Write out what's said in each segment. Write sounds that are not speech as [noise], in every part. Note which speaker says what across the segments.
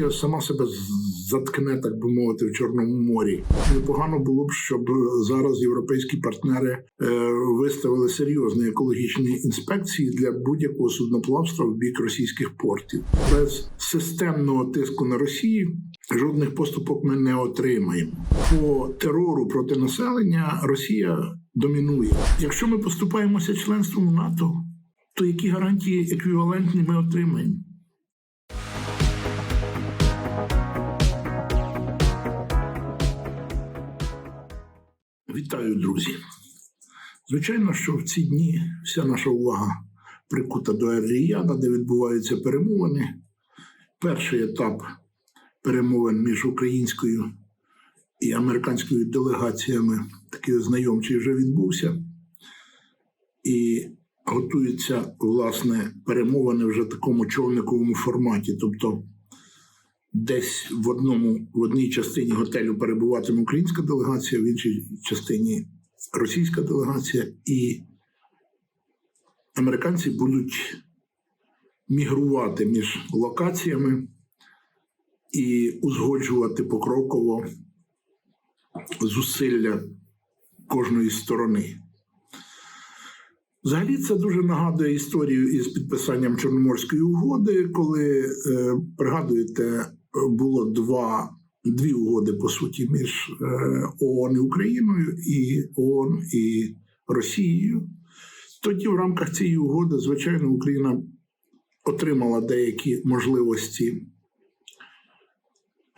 Speaker 1: Росія сама себе заткне, так би мовити, в Чорному морі. Непогано було б, щоб зараз європейські партнери е, виставили серйозні екологічні інспекції для будь-якого судноплавства в бік російських портів. Без системного тиску на Росію жодних поступок ми не отримаємо. По терору проти населення Росія домінує. Якщо ми поступаємося членством в НАТО, то які гарантії еквівалентні ми отримаємо? Вітаю, друзі. Звичайно, що в ці дні вся наша увага прикута до Ер-Ріяда, де відбуваються перемовини. Перший етап перемовин між українською і американською делегаціями, такий знайомчий, вже відбувся. І готуються власне перемовини вже в такому човниковому форматі. Тобто, десь в одному в одній частині готелю перебуватиме українська делегація, в іншій частині російська делегація, і американці будуть мігрувати між локаціями і узгоджувати покроково зусилля кожної сторони. Взагалі, це дуже нагадує історію із підписанням Чорноморської угоди, коли е, пригадуєте, було два, дві угоди по суті між е, ООН і Україною і ООН і Росією. Тоді, в рамках цієї угоди, звичайно, Україна отримала деякі можливості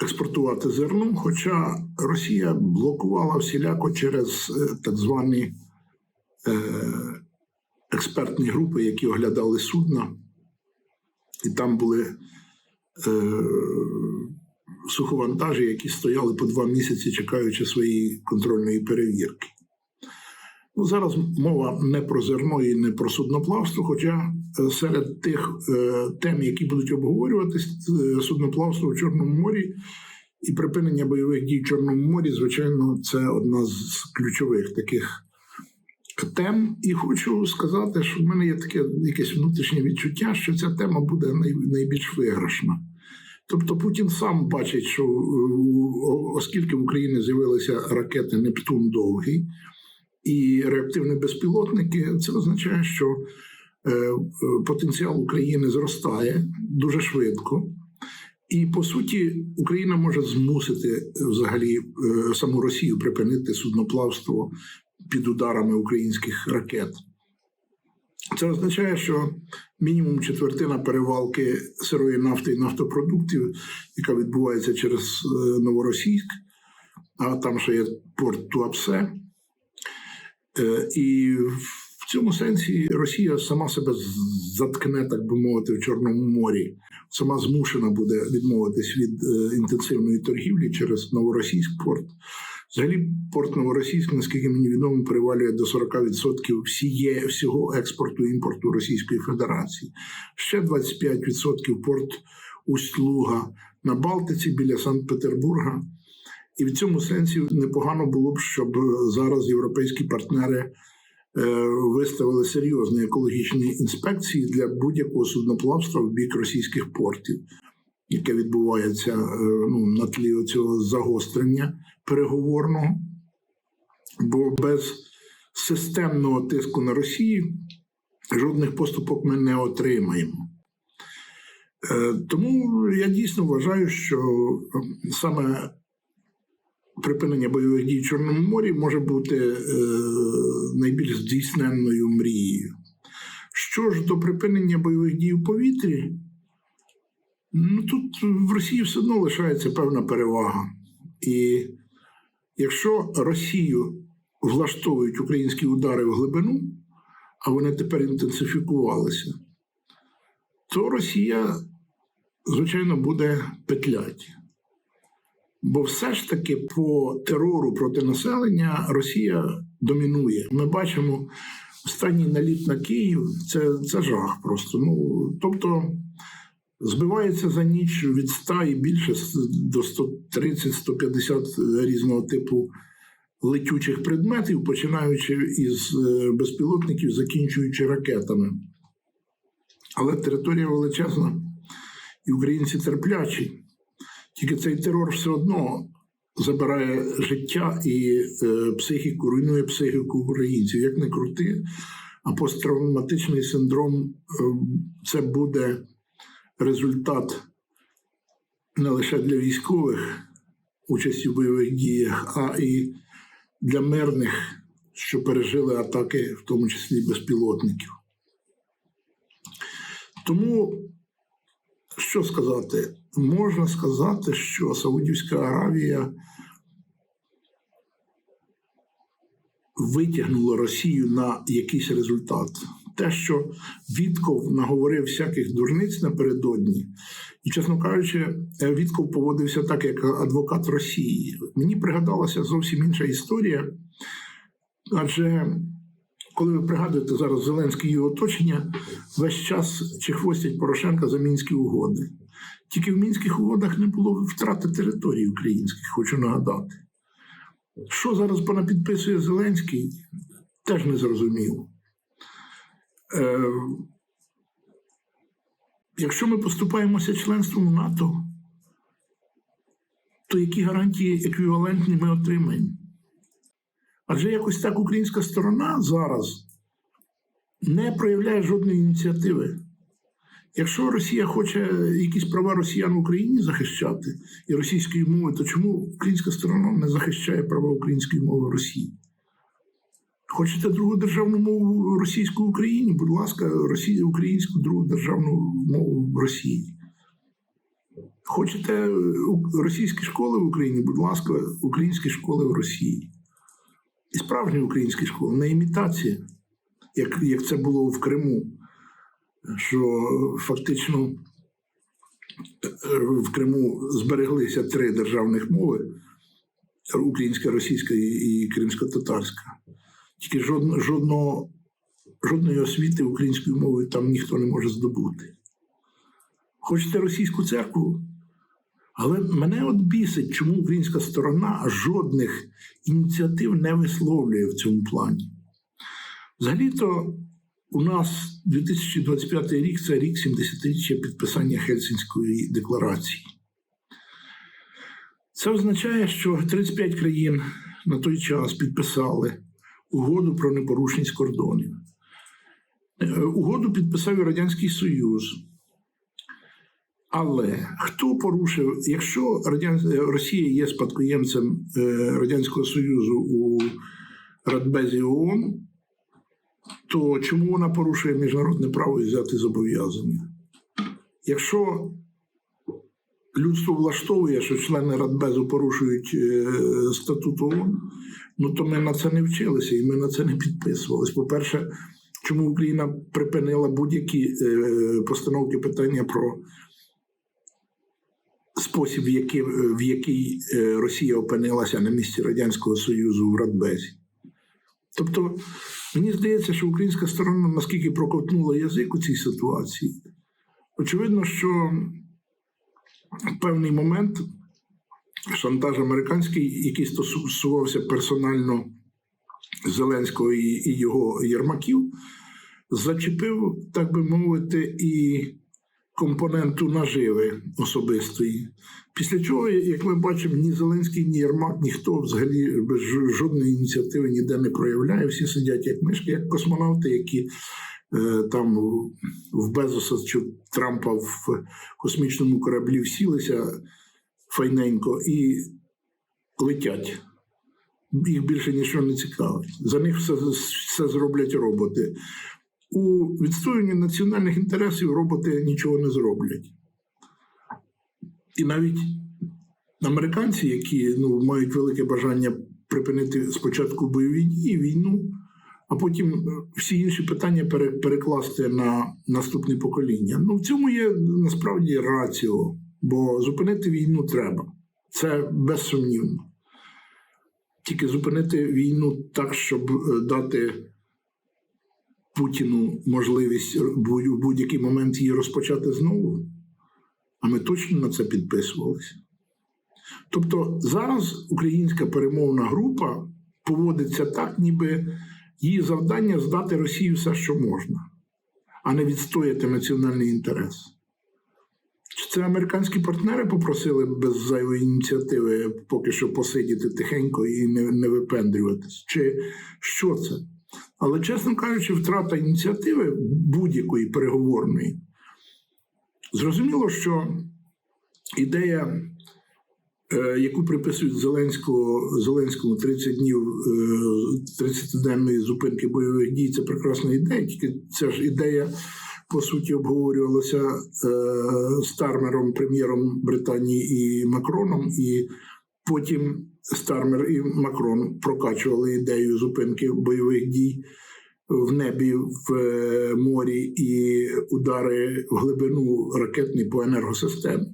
Speaker 1: експортувати зерно, хоча Росія блокувала всіляко через е, так звані. Е, експертні групи, які оглядали судна, і там були суховантажі, які стояли по два місяці, чекаючи своєї контрольної перевірки. Ну, Зараз мова не про зерно і не про судноплавство, хоча е, серед тих е, тем, які будуть обговорюватись, е, судноплавство в Чорному морі і припинення бойових дій в Чорному морі, звичайно, це одна з ключових таких тем, і хочу сказати, що в мене є таке якесь внутрішнє відчуття, що ця тема буде найбільш виграшна. Тобто Путін сам бачить, що оскільки в Україні з'явилися ракети Нептун Довгий і реактивні безпілотники, це означає, що е, потенціал України зростає дуже швидко. І по суті, Україна може змусити взагалі е, саму Росію припинити судноплавство під ударами українських ракет. Це означає, що мінімум четвертина перевалки сирої нафти і нафтопродуктів, яка відбувається через е, Новоросійськ, а там ще є порт Туапсе. Е, і в цьому сенсі Росія сама себе заткне, так би мовити, в Чорному морі. Сама змушена буде відмовитись від е, інтенсивної торгівлі через новоросійськ порт. Взагалі, порт Новоросійськ, наскільки мені відомо, перевалює до 40% всіє, всього експорту і імпорту Російської Федерації. Ще 25% порт Усть-Луга на Балтиці біля Санкт-Петербурга. І в цьому сенсі непогано було б, щоб зараз європейські партнери е, виставили серйозні екологічні інспекції для будь-якого судноплавства в бік російських портів яке відбувається е, ну, на тлі цього загострення переговорного, бо без системного тиску на Росію жодних поступок ми не отримаємо. Е, тому я дійсно вважаю, що е, саме припинення бойових дій в Чорному морі може бути найбільш здійсненною мрією. Що ж до припинення бойових дій у повітрі, Ну тут в Росії все одно лишається певна перевага. І якщо Росію влаштовують українські удари в глибину, а вони тепер інтенсифікувалися, то Росія, звичайно, буде петлять. Бо все ж таки по терору проти населення Росія домінує. Ми бачимо останній наліт на Київ це це жах просто. Ну, Тобто. Збивається за ніч від 100 і більше до 130-150 різного типу летючих предметів, починаючи із е, безпілотників, закінчуючи ракетами. Але територія величезна, і українці терплячі. Тільки цей терор все одно забирає життя і е, психіку, руйнує психіку українців. Як не крути, а посттравматичний синдром е, це буде результат не лише для військових участі в бойових діях, а і для мирних, що пережили атаки, в тому числі безпілотників. Тому, що сказати? Можна сказати, що Саудівська Аравія витягнула Росію на якийсь результат. Те, що Вітков наговорив всяких дурниць напередодні, і, чесно кажучи, е, Вітков поводився так, як адвокат Росії. Мені пригадалася зовсім інша історія. Адже коли ви пригадуєте зараз Зеленський його оточення, весь час чехвостять Порошенка за мінські угоди. Тільки в мінських угодах не було втрати територій українських, хочу нагадати. Що зараз понапідписує Зеленський, теж не зрозуміло. Е, якщо ми поступаємося членством в НАТО, то які гарантії еквівалентні ми отримаємо? Адже якось так українська сторона зараз не проявляє жодної ініціативи. Якщо Росія хоче якісь права росіян в Україні захищати і російської мови, то чому українська сторона не захищає права української мови Росії? Хочете другу державну мову російську Україні? Будь ласка, Росія, українську другу державну мову в Росії. Хочете е, російські школи в Україні? Будь ласка, українські школи в Росії. І справжні українські школи, не імітація, як, як це було в Криму, що фактично е, в Криму збереглися три державних мови: українська, російська і кримсько-татарська. Тільки жодно, жодного, жодної освіти українською мовою там ніхто не може здобути. Хочете російську церкву? Але мене от бісить, чому українська сторона жодних ініціатив не висловлює в цьому плані. Взагалі-то у нас 2025 рік це рік 70-річчя підписання Хельсінської декларації. Це означає, що 35 країн на той час підписали угоду про непорушність кордонів. Е, Угоду підписав і Радянський Союз. Але хто порушив, якщо Радян... Росія є спадкоємцем е, Радянського Союзу у Радбезі ООН, то чому вона порушує міжнародне право і взяти зобов'язання? Якщо людство влаштовує, що члени Радбезу порушують е, статут ООН, ну то ми на це не вчилися і ми на це не підписувалися. По-перше, чому Україна припинила будь-які е, постановки питання про спосіб, в який, в який е, Росія опинилася на місці Радянського Союзу в Радбезі. Тобто, мені здається, що українська сторона наскільки проковтнула язик у цій ситуації, очевидно, що в певний момент шантаж американський, який стосувався персонально Зеленського і, його Єрмаків, зачепив, так би мовити, і компоненту наживи особистої. Після чого, як ми бачимо, ні Зеленський, ні Єрмак, ніхто взагалі без жодної ініціативи ніде не проявляє. Всі сидять як мишки, як космонавти, які е, там в Безоса чи Трампа в космічному кораблі всілися файненько і летять. Їх більше нічого не цікавить. За них все, все зроблять роботи. У відстоюванні національних інтересів роботи нічого не зроблять. І навіть американці, які ну, мають велике бажання припинити спочатку бойові дії, війну, а потім всі інші питання перекласти на наступне покоління. Ну, в цьому є насправді раціо, бо зупинити війну треба. Це безсумнівно. Тільки зупинити війну так, щоб е, дати Путіну можливість в будь-який момент її розпочати знову. А ми точно на це підписувалися. Тобто зараз українська перемовна група поводиться так, ніби її завдання здати Росії все, що можна, а не відстояти національний інтерес. Це американські партнери попросили без зайвої ініціативи поки що посидіти тихенько і не, не випендрюватись? Чи що це? Але, чесно кажучи, втрата ініціативи будь-якої переговорної. Зрозуміло, що ідея, е, яку приписують Зеленського, Зеленському 30 днів е, 30-денної зупинки бойових дій, це прекрасна ідея. Тільки ця ж ідея, по суті, обговорювалася е, Стармером, прем'єром Британії і Макроном, і потім Стармер і Макрон прокачували ідею зупинки бойових дій в небі, в е, морі і удари в глибину ракетні по енергосистемі.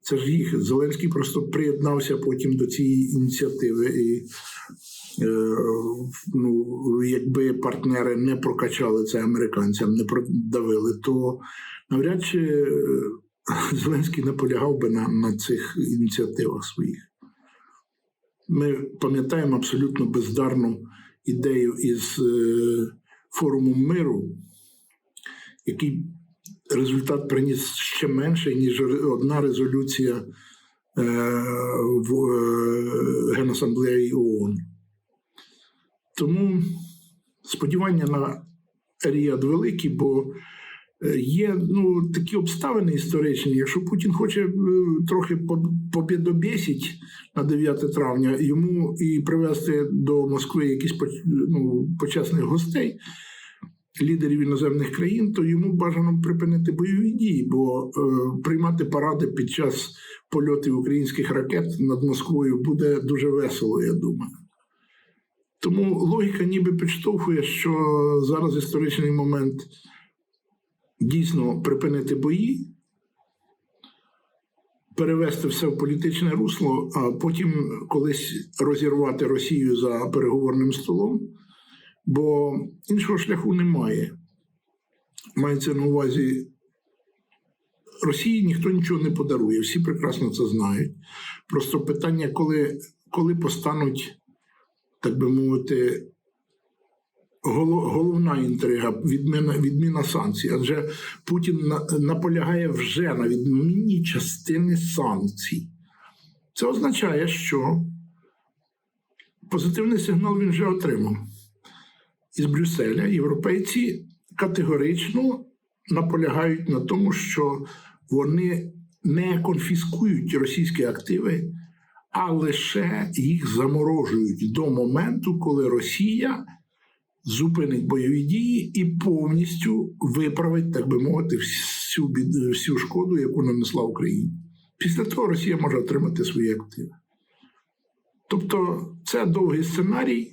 Speaker 1: Це ж їх. Зеленський просто приєднався потім до цієї ініціативи. І е, ну, якби партнери не прокачали це американцям, не продавили, то навряд чи е, [laughs] Зеленський наполягав би на, на цих ініціативах своїх. Ми пам'ятаємо абсолютно бездарну ідею із е, форуму миру, який результат приніс ще менше, ніж одна резолюція е, в е, Генасамблеї ООН. Тому сподівання на Ріад великі, бо е, є ну, такі обставини історичні. Якщо Путін хоче е, трохи по- побєдобєсіть на 9 травня йому і привезти до Москви якісь ну, почесних гостей, лідерів іноземних країн, то йому бажано припинити бойові дії, бо е, приймати паради під час польотів українських ракет над Москвою буде дуже весело, я думаю. Тому логіка ніби підштовхує, що зараз історичний момент дійсно припинити бої, перевести все в політичне русло, а потім колись розірвати Росію за переговорним столом, бо іншого шляху немає. Мається на увазі. Росії ніхто нічого не подарує, всі прекрасно це знають. Просто питання, коли, коли постануть, так би мовити, головна інтрига відміна, відміна санкцій. Адже Путін наполягає вже на відміні частини санкцій. Це означає, що позитивний сигнал він вже отримав. Із Брюсселя європейці категорично наполягають на тому, що вони не конфіскують російські активи, а лише їх заморожують до моменту, коли Росія зупинить бойові дії і повністю виправить, так би мовити, всю бід- всю шкоду, яку нанесла Україні. Після того Росія може отримати свої активи. Тобто це довгий сценарій,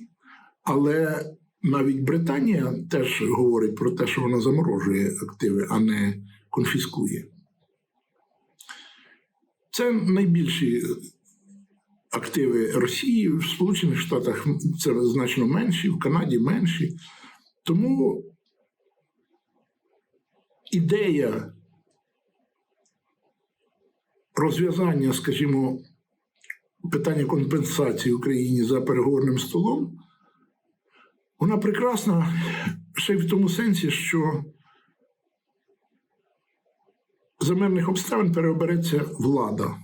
Speaker 1: але навіть Британія теж говорить про те, що вона заморожує активи, а не конфіскує. Це найбільші активи Росії в Сполучених Штатах це значно менші, в Канаді менші. Тому ідея розв'язання, скажімо, питання компенсації Україні за переговорним столом, вона прекрасна ще й в тому сенсі, що за мирних обставин переобереться влада,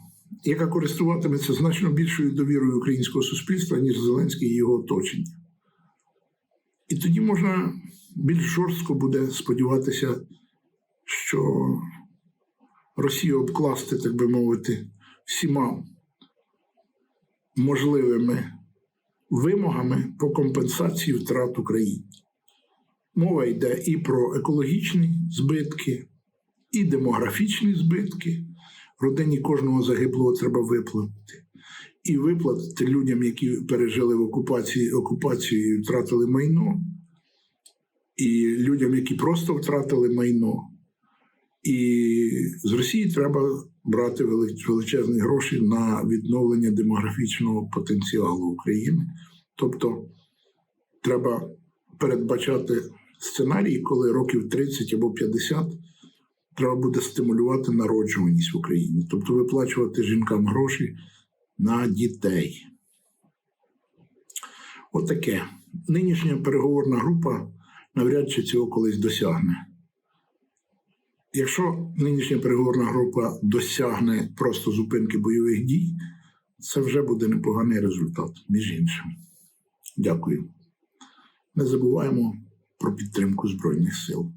Speaker 1: яка користуватиметься значно більшою довірою українського суспільства, ніж Зеленський і його оточення. І тоді можна більш жорстко буде сподіватися, що Росію обкласти, так би мовити, всіма можливими вимогами по компенсації втрат Україні. Мова йде і про екологічні збитки, і демографічні збитки. Родині кожного загиблого треба виплатити. І виплатити людям, які пережили в окупації окупацію і втратили майно, і людям, які просто втратили майно. І з Росії треба брати вели- величезні гроші на відновлення демографічного потенціалу України. Тобто треба передбачати сценарій, коли років 30 або 50 треба буде стимулювати народжуваність в Україні, тобто виплачувати жінкам гроші на дітей. Отаке. Нинішня переговорна група навряд чи цього колись досягне. якщо нинішня переговорна група досягне просто зупинки бойових дій, це вже буде непоганий результат, між іншим. Дякую. Не забуваємо про підтримку Збройних сил.